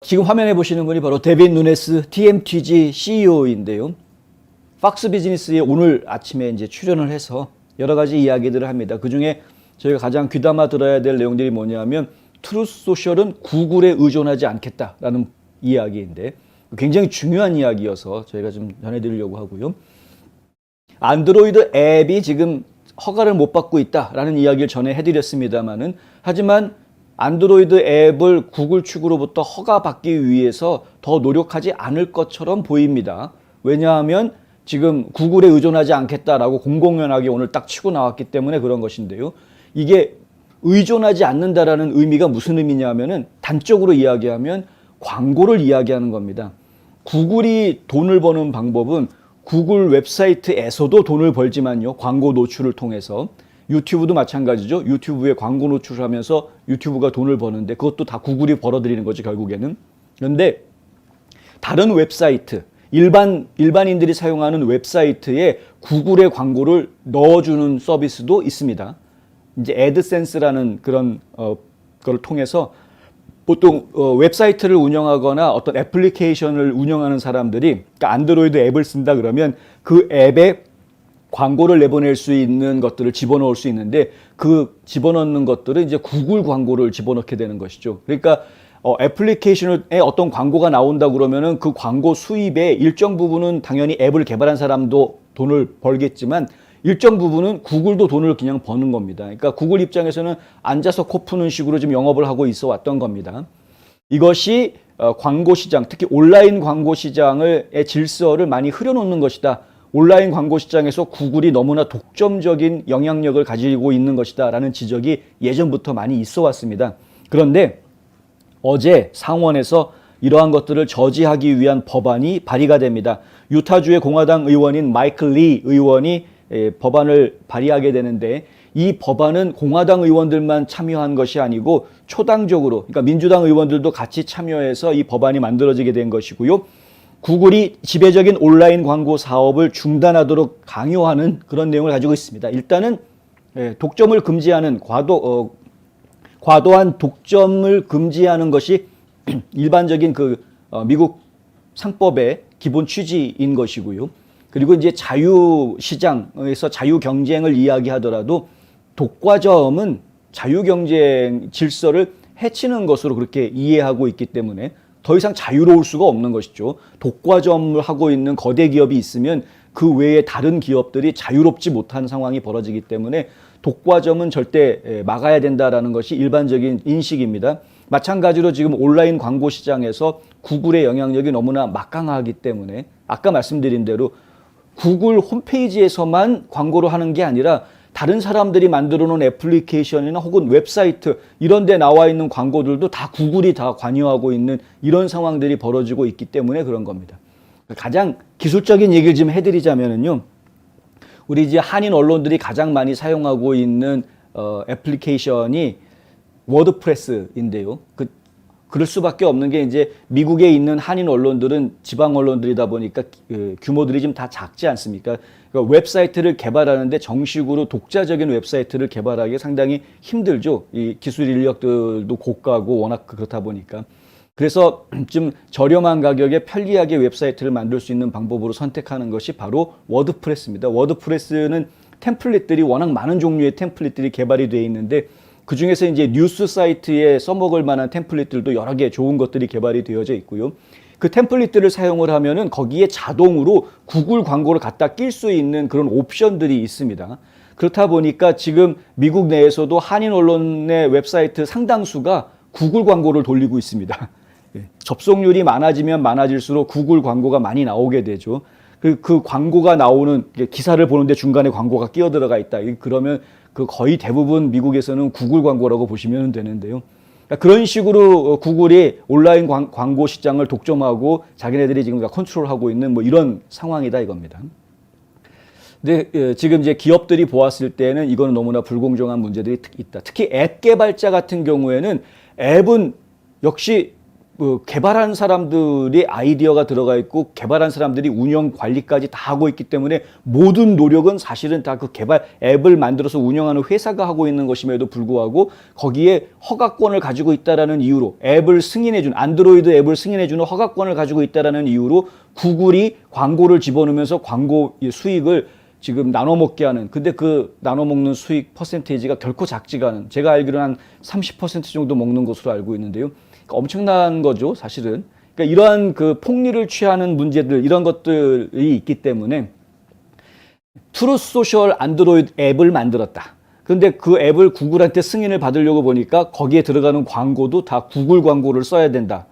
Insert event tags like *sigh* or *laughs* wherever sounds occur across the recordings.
지금 화면에 보시는 분이 바로 데빈 누네스 TMTG CEO인데요. 팍스 비즈니스에 오늘 아침에 이제 출연을 해서 여러 가지 이야기들을 합니다. 그 중에 저희가 가장 귀담아 들어야 될 내용들이 뭐냐면 트루스 소셜은 구글에 의존하지 않겠다라는 이야기인데 굉장히 중요한 이야기여서 저희가 좀 전해드리려고 하고요. 안드로이드 앱이 지금 허가를 못 받고 있다라는 이야기를 전에 해드렸습니다만은 하지만 안드로이드 앱을 구글 측으로부터 허가받기 위해서 더 노력하지 않을 것처럼 보입니다. 왜냐하면 지금 구글에 의존하지 않겠다라고 공공연하게 오늘 딱 치고 나왔기 때문에 그런 것인데요. 이게 의존하지 않는다라는 의미가 무슨 의미냐면은 단적으로 이야기하면 광고를 이야기하는 겁니다. 구글이 돈을 버는 방법은 구글 웹사이트에서도 돈을 벌지만요. 광고 노출을 통해서 유튜브도 마찬가지죠. 유튜브에 광고 노출을 하면서 유튜브가 돈을 버는데 그것도 다 구글이 벌어들이는 거죠, 결국에는. 그런데 다른 웹사이트, 일반 일반인들이 사용하는 웹사이트에 구글의 광고를 넣어주는 서비스도 있습니다. 이제 애드센스라는 그런 어 그걸 통해서 보통 어, 웹사이트를 운영하거나 어떤 애플리케이션을 운영하는 사람들이 그러니까 안드로이드 앱을 쓴다 그러면 그 앱에 광고를 내보낼 수 있는 것들을 집어넣을 수 있는데 그 집어넣는 것들은 이제 구글 광고를 집어넣게 되는 것이죠. 그러니까 어, 애플리케이션에 어떤 광고가 나온다 그러면은 그 광고 수입의 일정 부분은 당연히 앱을 개발한 사람도 돈을 벌겠지만 일정 부분은 구글도 돈을 그냥 버는 겁니다. 그러니까 구글 입장에서는 앉아서 코 푸는 식으로 지금 영업을 하고 있어 왔던 겁니다. 이것이 어, 광고 시장, 특히 온라인 광고 시장의 질서를 많이 흐려놓는 것이다. 온라인 광고 시장에서 구글이 너무나 독점적인 영향력을 가지고 있는 것이다라는 지적이 예전부터 많이 있어 왔습니다. 그런데 어제 상원에서 이러한 것들을 저지하기 위한 법안이 발의가 됩니다. 유타주의 공화당 의원인 마이클 리 의원이 에, 법안을 발의하게 되는데 이 법안은 공화당 의원들만 참여한 것이 아니고 초당적으로 그러니까 민주당 의원들도 같이 참여해서 이 법안이 만들어지게 된 것이고요. 구글이 지배적인 온라인 광고 사업을 중단하도록 강요하는 그런 내용을 가지고 있습니다. 일단은 예, 독점을 금지하는 과도 어, 과도한 독점을 금지하는 것이 *clears throat* 일반적인 그 어, 미국 상법의 기본 취지인 것이고요. 그리고 이제 자유 시장에서 자유 경쟁을 이야기하더라도 독과점은 자유 경쟁 질서를 해치는 것으로 그렇게 이해하고 있기 때문에 더 이상 자유로울 수가 없는 것이죠. 독과점을 하고 있는 거대 기업이 있으면 그 외에 다른 기업들이 자유롭지 못한 상황이 벌어지기 때문에 독과점은 절대 에, 막아야 된다라는 것이 일반적인 인식입니다. 마찬가지로 지금 온라인 광고 시장에서 구글의 영향력이 너무나 막강하기 때문에 아까 말씀드린 대로 구글 홈페이지에서만 광고를 하는 게 아니라 다른 사람들이 만들어 놓은 애플리케이션이나 혹은 웹사이트 이런 데 나와 있는 광고들도 다 구글이 다 관여하고 있는 이런 상황들이 벌어지고 있기 때문에 그런 겁니다. 가장 기술적인 얘기를 좀 해드리자면은요. 우리 이제 한인 언론들이 가장 많이 사용하고 있는 어, 애플리케이션이 워드프레스인데요. 그 그럴 수밖에 없는 게 이제 미국에 있는 한인 언론들은 지방 언론들이다 보니까 그 규모들이 좀 다 작지 않습니까? 그러니까 웹사이트를 개발하는데 정식으로 독자적인 웹사이트를 개발하기 상당히 힘들죠. 이 기술 인력들도 고가고 워낙 그렇다 보니까. 그래서 *clears throat* 좀 저렴한 가격에 편리하게 웹사이트를 만들 수 있는 방법으로 선택하는 것이 바로 워드프레스입니다. 워드프레스는 템플릿들이 워낙 많은 종류의 템플릿들이 개발이 되어 있는데 그 중에서 이제 뉴스 사이트에 써먹을 만한 템플릿들도 여러 개 좋은 것들이 개발이 되어져 있고요. 그 템플릿들을 사용을 하면은 거기에 자동으로 구글 광고를 갖다 낄 수 있는 그런 옵션들이 있습니다. 그렇다 보니까 지금 미국 내에서도 한인 언론의 웹사이트 상당수가 구글 광고를 돌리고 있습니다. *laughs* 예, 접속률이 많아지면 많아질수록 구글 광고가 많이 나오게 되죠. 그, 그 광고가 나오는 기사를 보는데 중간에 광고가 끼어 들어가 있다. 그러면 그 거의 대부분 미국에서는 구글 광고라고 보시면 되는데요. 그러니까 그런 식으로 구글이 온라인 광, 광고 시장을 독점하고 자기네들이 지금 다 컨트롤하고 있는 뭐 이런 상황이다 이겁니다. 근데 예, 지금 이제 기업들이 보았을 때는 이거는 너무나 불공정한 문제들이 있다. 특히 앱 개발자 같은 경우에는 앱은 역시 뭐 개발한 사람들이 아이디어가 들어가 있고 개발한 사람들이 운영 관리까지 다 하고 있기 때문에 모든 노력은 사실은 다 그 개발 앱을 만들어서 운영하는 회사가 하고 있는 것임에도 불구하고 거기에 허가권을 가지고 있다라는 이유로 앱을 승인해 준 안드로이드 앱을 승인해 주는 허가권을 가지고 있다라는 이유로 구글이 광고를 집어넣으면서 광고 수익을 지금 나눠 먹게 하는 근데 그 나눠 먹는 수익 퍼센테이지가 결코 작지가 않은 제가 알기로는 한 30% 정도 먹는 것으로 알고 있는데요. 그러니까 엄청난 거죠, 사실은. 그러니까 이러한 그 폭리를 취하는 문제들 이런 것들이 있기 때문에 트루스 소셜 안드로이드 앱을 만들었다. 근데 그 앱을 구글한테 승인을 받으려고 보니까 거기에 들어가는 광고도 다 구글 광고를 써야 된다.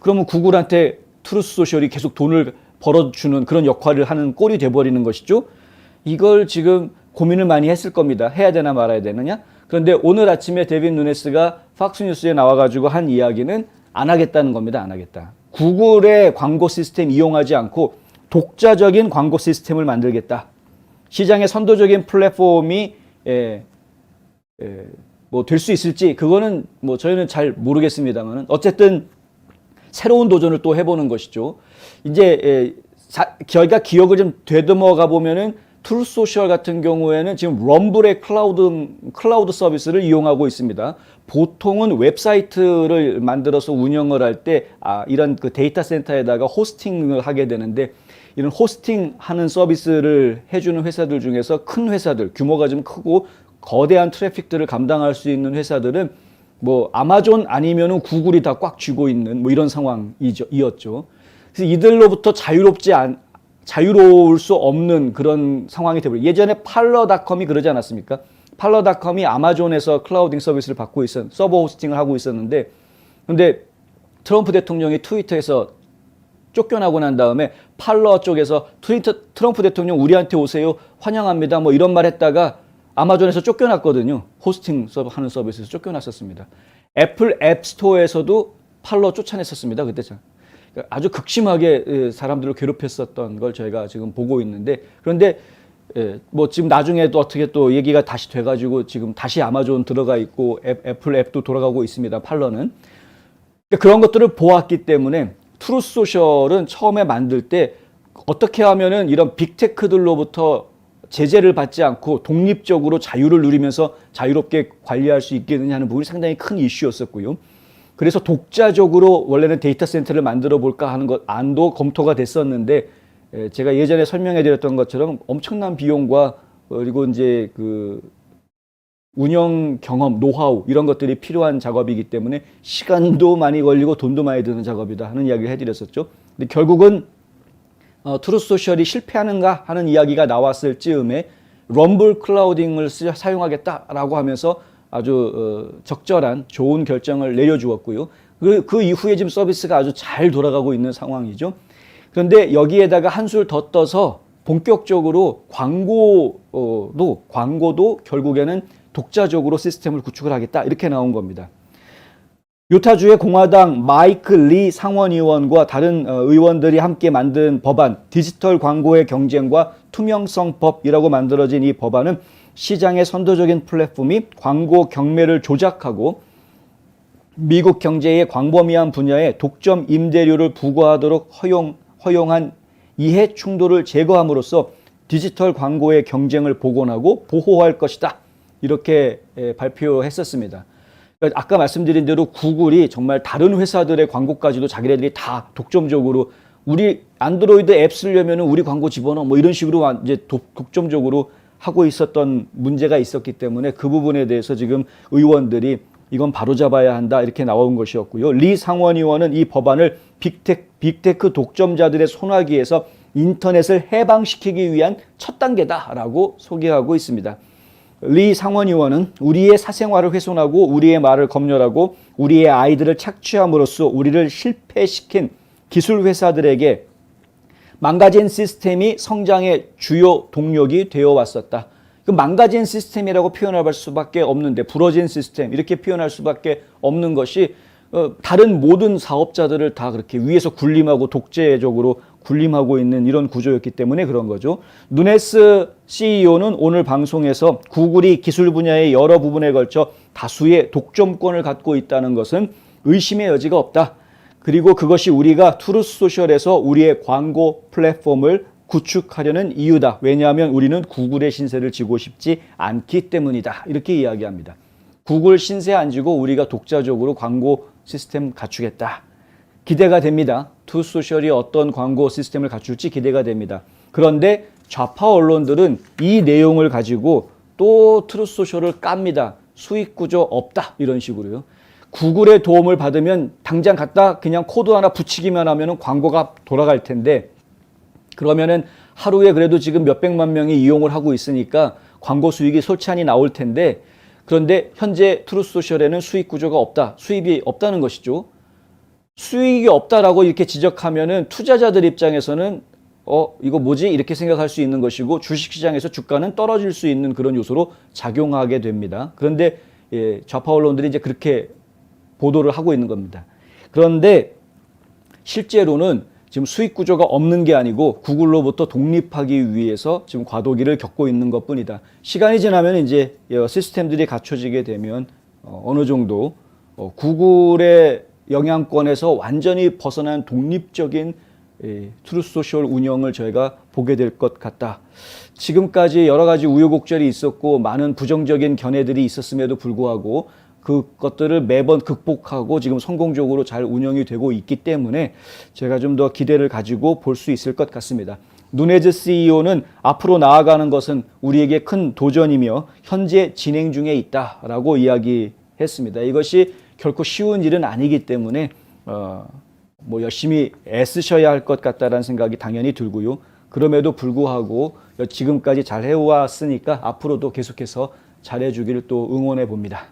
그러면 구글한테 트루스 소셜이 계속 돈을 벌어주는 그런 역할을 하는 꼴이 돼버리는 것이죠. 이걸 지금 고민을 많이 했을 겁니다. 해야 되나 말아야 되느냐? 그런데 오늘 아침에 데빈 누네스가 팍스뉴스에 나와가지고 한 이야기는 안 하겠다는 겁니다. 안 하겠다. 구글의 광고 시스템 이용하지 않고 독자적인 광고 시스템을 만들겠다. 시장의 선도적인 플랫폼이 예, 예, 뭐될 수 있을지 그거는 뭐 저희는 잘 모르겠습니다만은 어쨌든 새로운 도전을 또 해보는 것이죠. 이제 예, 사, 저희가 기억을 좀 되듬어가 보면은 트루스 소셜 같은 경우에는 지금 럼블의 클라우드 클라우드 서비스를 이용하고 있습니다. 보통은 웹사이트를 만들어서 운영을 할 때 아, 이런 그 데이터 센터에다가 호스팅을 하게 되는데 이런 호스팅 하는 서비스를 해주는 회사들 중에서 큰 회사들 규모가 좀 크고 거대한 트래픽들을 감당할 수 있는 회사들은 뭐 아마존 아니면은 구글이 다 꽉 쥐고 있는 뭐 이런 상황이었죠. 그래서 이들로부터 자유롭지 않 자유로울 수 없는 그런 상황이 되버려. 예전에 팔러닷컴이 그러지 않았습니까? 팔러닷컴이 아마존에서 클라우딩 서비스를 받고 있었, 서버 호스팅을 하고 있었는데, 근데 트럼프 대통령이 트위터에서 쫓겨나고 난 다음에 팔러 쪽에서 트위터 트럼프 대통령 우리한테 오세요 환영합니다 뭐 이런 말 했다가 아마존에서 쫓겨났거든요 호스팅 서버 하는 서비스에서 쫓겨났었습니다 애플 앱 스토어에서도 팔러 쫓아냈었습니다 그때 그러니까 아주 극심하게 사람들을 괴롭혔었던 걸 저희가 지금 보고 있는데 그런데 뭐 지금 나중에 또 어떻게 또 얘기가 다시 돼가지고 지금 다시 아마존 들어가 있고 앱, 애플 앱도 돌아가고 있습니다 팔러는 그러니까 그런 것들을 보았기 때문에 트루스 소셜은 처음에 만들 때 어떻게 하면은 이런 빅테크들로부터 제재를 받지 않고 독립적으로 자유를 누리면서 자유롭게 관리할 수 있겠느냐 하는 부분이 상당히 큰 이슈였었고요. 그래서 독자적으로 원래는 데이터 센터를 만들어 볼까 하는 것 안도 검토가 됐었는데 제가 예전에 설명해 드렸던 것처럼 엄청난 비용과 그리고 이제 그 운영 경험, 노하우 이런 것들이 필요한 작업이기 때문에 시간도 많이 걸리고 돈도 많이 드는 작업이다 하는 이야기를 해 드렸었죠. 근데 결국은 어, 트루스 소셜이 실패하는가 하는 이야기가 나왔을 즈음에 럼블 클라우딩을 쓰, 사용하겠다라고 하면서 아주 어, 적절한 좋은 결정을 내려주었고요. 그, 그 이후에 지금 서비스가 아주 잘 돌아가고 있는 상황이죠. 그런데 여기에다가 한술 더 떠서 본격적으로 광고도 광고도 결국에는 독자적으로 시스템을 구축을 하겠다 이렇게 나온 겁니다. 유타주의 공화당 마이크 리 상원의원과 다른 어, 의원들이 함께 만든 법안 디지털 광고의 경쟁과 투명성 법이라고 만들어진 이 법안은 시장의 선도적인 플랫폼이 광고 경매를 조작하고 미국 경제의 광범위한 분야에 독점 임대료를 부과하도록 허용, 허용한 이해 충돌을 제거함으로써 디지털 광고의 경쟁을 복원하고 보호할 것이다. 이렇게 발표했었습니다. 아까 말씀드린 대로 구글이 정말 다른 회사들의 광고까지도 자기네들이 다 독점적으로 우리 안드로이드 앱 쓰려면 우리 광고 집어넣어 뭐 이런 식으로 이제 독점적으로 하고 있었던 문제가 있었기 때문에 그 부분에 대해서 지금 의원들이 이건 바로잡아야 한다 이렇게 나온 것이었고요. 리 상원 의원은 이 법안을 빅테크, 빅테크 독점자들의 손아귀에서 인터넷을 해방시키기 위한 첫 단계다라고 소개하고 있습니다. 리 상원 의원은 우리의 사생활을 훼손하고 우리의 말을 검열하고 우리의 아이들을 착취함으로써 우리를 실패시킨 기술 회사들에게 망가진 시스템이 성장의 주요 동력이 되어 왔었다. 그 망가진 시스템이라고 표현할 수밖에 없는데 부러진 시스템 이렇게 표현할 수밖에 없는 것이 어, 다른 모든 사업자들을 다 그렇게 위에서 군림하고 독재적으로 군림하고 있는 이런 구조였기 때문에 그런 거죠. 누네스 CEO는 오늘 방송에서 구글이 기술 분야의 여러 부분에 걸쳐 다수의 독점권을 갖고 있다는 것은 의심의 여지가 없다. 그리고 그것이 우리가 투루스 소셜에서 우리의 광고 플랫폼을 구축하려는 이유다. 왜냐하면 우리는 구글의 신세를 지고 싶지 않기 때문이다. 이렇게 이야기합니다. 구글 신세 안 지고 우리가 독자적으로 광고 시스템 갖추겠다. 기대가 됩니다. 투소셜이 어떤 광고 시스템을 갖출지 기대가 됩니다. 그런데 좌파 언론들은 이 내용을 가지고 또 트루소셜을 깝니다. 수익 구조 없다 이런 식으로요. 구글의 도움을 받으면 당장 갖다 그냥 코드 하나 붙이기만 하면 광고가 돌아갈 텐데 그러면은 하루에 그래도 지금 몇백만 명이 이용을 하고 있으니까 광고 수익이 솔찬히 나올 텐데 그런데 현재 트루소셜에는 수익 구조가 없다. 수입이 없다는 것이죠. 수익이 없다라고 이렇게 지적하면은 투자자들 입장에서는 어 이거 뭐지 이렇게 생각할 수 있는 것이고 주식시장에서 주가는 떨어질 수 있는 그런 요소로 작용하게 됩니다. 그런데 예, 좌파 언론들이 이제 그렇게 보도를 하고 있는 겁니다. 그런데 실제로는 지금 수익 구조가 없는 게 아니고 구글로부터 독립하기 위해서 지금 과도기를 겪고 있는 것 뿐이다. 시간이 지나면 이제 시스템들이 갖춰지게 되면 어, 어느 정도 어, 구글의 영향권에서 완전히 벗어난 독립적인 이 트루스 소셜 운영을 저희가 보게 될 것 같다. 지금까지 여러 가지 우여곡절이 있었고 많은 부정적인 견해들이 있었음에도 불구하고 그것들을 매번 극복하고 지금 성공적으로 잘 운영이 되고 있기 때문에 제가 좀 더 기대를 가지고 볼 수 있을 것 같습니다. 누네즈 CEO는 앞으로 나아가는 것은 우리에게 큰 도전이며 현재 진행 중에 있다라고 이야기했습니다. 이것이 결코 쉬운 일은 아니기 때문에 어, 뭐 열심히 애쓰셔야 할 것 같다라는 생각이 당연히 들고요. 그럼에도 불구하고 지금까지 잘 해왔으니까 앞으로도 계속해서 잘해주기를 또 응원해 봅니다.